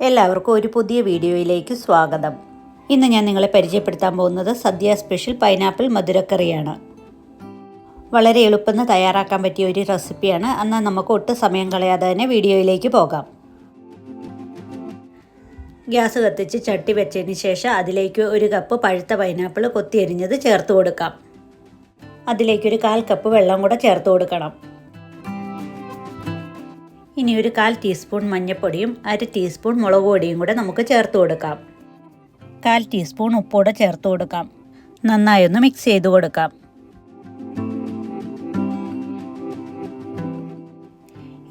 എല്ലാവർക്കും ഒരു പുതിയ വീഡിയോയിലേക്ക് സ്വാഗതം. ഇന്ന് ഞാൻ നിങ്ങളെ പരിചയപ്പെടുത്താൻ പോകുന്നത് സദ്യ സ്പെഷ്യൽ പൈനാപ്പിൾ മധുരക്കറിയാണ്. വളരെ എളുപ്പമെന്ന് തയ്യാറാക്കാൻ പറ്റിയ ഒരു റെസിപ്പിയാണ്. എന്നാൽ നമുക്ക് ഒട്ടും സമയം കളയാതെ തന്നെ വീഡിയോയിലേക്ക് പോകാം. ഗ്യാസ് കത്തിച്ച് ചട്ടി വെച്ചതിന് ശേഷം അതിലേക്ക് ഒരു കപ്പ് പഴുത്ത പൈനാപ്പിൾ കൊത്തിയരിഞ്ഞത് ചേർത്ത് കൊടുക്കാം. അതിലേക്കൊരു കാൽ കപ്പ് വെള്ളം കൂടെ ചേർത്ത് കൊടുക്കണം. ഇനി ഒരു കാൽ ടീസ്പൂൺ മഞ്ഞൾപ്പൊടിയും അര ടീസ്പൂൺ മുളക് പൊടിയും കൂടെ നമുക്ക് ചേർത്ത് കൊടുക്കാം. കാൽ ടീസ്പൂൺ ഉപ്പൂടെ ചേർത്ത് കൊടുക്കാം. നന്നായൊന്ന് മിക്സ് ചെയ്ത് കൊടുക്കാം.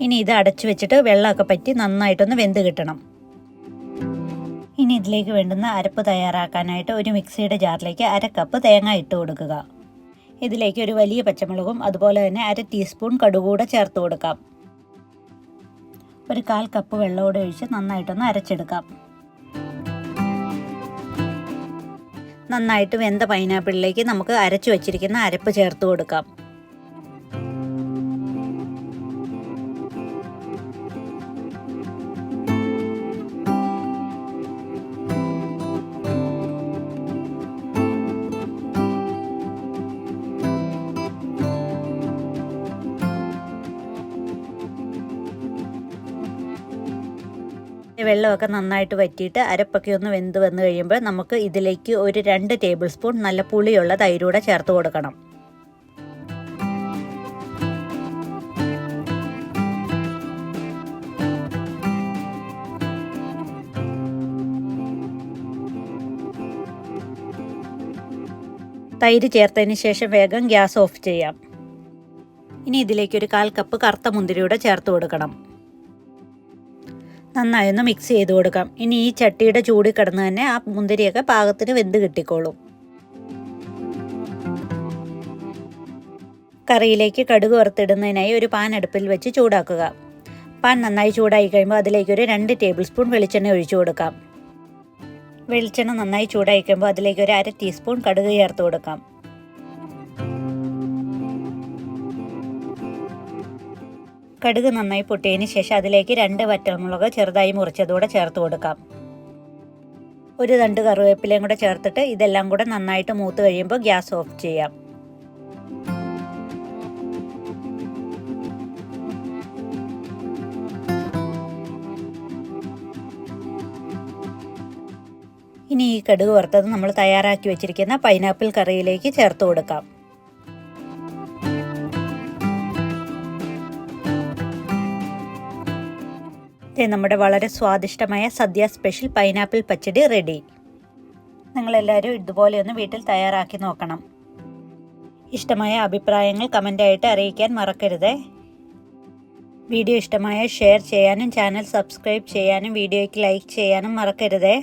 ഇനി ഇത് അടച്ചു വെച്ചിട്ട് വെള്ളമൊക്കെ പറ്റി നന്നായിട്ടൊന്ന് വെന്ത് കിട്ടണം. ഇനി ഇതിലേക്ക് വേണ്ടുന്ന അരപ്പ് തയ്യാറാക്കാനായിട്ട് ഒരു മിക്സിയുടെ ജാറിലേക്ക് അര കപ്പ് തേങ്ങ ഇട്ട് കൊടുക്കുക. ഇതിലേക്ക് ഒരു വലിയ പച്ചമുളകും അതുപോലെ തന്നെ അര ടീസ്പൂൺ കടുകൂടെ ചേർത്ത് കൊടുക്കാം. ഒരു കാൽ കപ്പ് വെള്ളമോടെ ഒഴിച്ച് നന്നായിട്ടൊന്ന് അരച്ചെടുക്കാം. നന്നായിട്ട് വെന്ത പൈനാപ്പിളിലേക്ക് നമുക്ക് അരച്ചു വച്ചിരിക്കുന്ന അരപ്പ് ചേർത്ത് കൊടുക്കാം. വെള്ളമൊക്കെ നന്നായിട്ട് വറ്റിയിട്ട് അരപ്പൊക്കെ ഒന്ന് വെന്ത് വന്നു കഴിയുമ്പോൾ നമുക്ക് ഇതിലേക്ക് ഒരു രണ്ട് ടേബിൾ സ്പൂൺ നല്ല പുളിയുള്ള തൈരൂടെ ചേർത്ത് കൊടുക്കണം. തൈര് ചേർത്തതിന് ശേഷം വേഗം ഗ്യാസ് ഓഫ് ചെയ്യാം. ഇനി ഇതിലേക്ക് ഒരു കാൽ കപ്പ് കറുത്ത മുന്തിരിയുടെ ചേർത്ത് കൊടുക്കണം. നന്നായി ഒന്ന് മിക്സ് ചെയ്ത് കൊടുക്കാം. ഇനി ഈ ചട്ടിയുടെ ചൂടിൽ കിടന്ന് തന്നെ ആ മുന്തിരിയൊക്കെ പാകത്തിന് വെന്ത് കിട്ടിക്കോളും. കറിയിലേക്ക് കടുക് വറുത്തിടുന്നതിനായി ഒരു പാൻ അടുപ്പിൽ വെച്ച് ചൂടാക്കുക. പാൻ നന്നായി ചൂടായി കഴിയുമ്പോൾ അതിലേക്ക് ഒരു രണ്ട് ടേബിൾ സ്പൂൺ വെളിച്ചെണ്ണ ഒഴിച്ചു കൊടുക്കാം. വെളിച്ചെണ്ണ നന്നായി ചൂടായി കഴിയുമ്പോൾ അതിലേക്ക് ഒരു അര ടീസ്പൂൺ കടുക് ചേർത്ത് കൊടുക്കാം. കടുക് നന്നായി പൊട്ടിയതിന് ശേഷം അതിലേക്ക് രണ്ട് വറ്റൽമുളക് ചെറുതായി മുറിച്ചതോടെ ചേർത്ത് കൊടുക്കാം. ഒരു രണ്ട് കറിവേപ്പിലയും കൂടെ ചേർത്തിട്ട് ഇതെല്ലാം കൂടെ നന്നായിട്ട് മൂത്ത് കഴിയുമ്പോൾ ഗ്യാസ് ഓഫ് ചെയ്യാം. ഇനി ഈ കടുക് വറുത്തത് നമ്മൾ തയ്യാറാക്കി വെച്ചിരിക്കുന്ന പൈനാപ്പിൾ കറിയിലേക്ക് ചേർത്ത് കൊടുക്കാം. നമ്മുടെ വളരെ സ്വാദിഷ്ടമായ sadya special pineapple pachadi ready. നിങ്ങളെല്ലാവരും ഇതുപോലെ ഒന്ന് വീട്ടിൽ തയ്യാറാക്കി നോക്കണം. ഇഷ്ടമായ അഭിപ്രായങ്ങൾ കമന്റായിട്ട് അറിയിക്കാൻ മറക്കരുത്. വീഡിയോ ഇഷ്ടമായ ഷെയർ ചെയ്യാനും ചാനൽ സബ്സ്ക്രൈബ് ചെയ്യാനും വീഡിയോയ്ക്ക് ലൈക്ക് ചെയ്യാനും മറക്കരുതേ.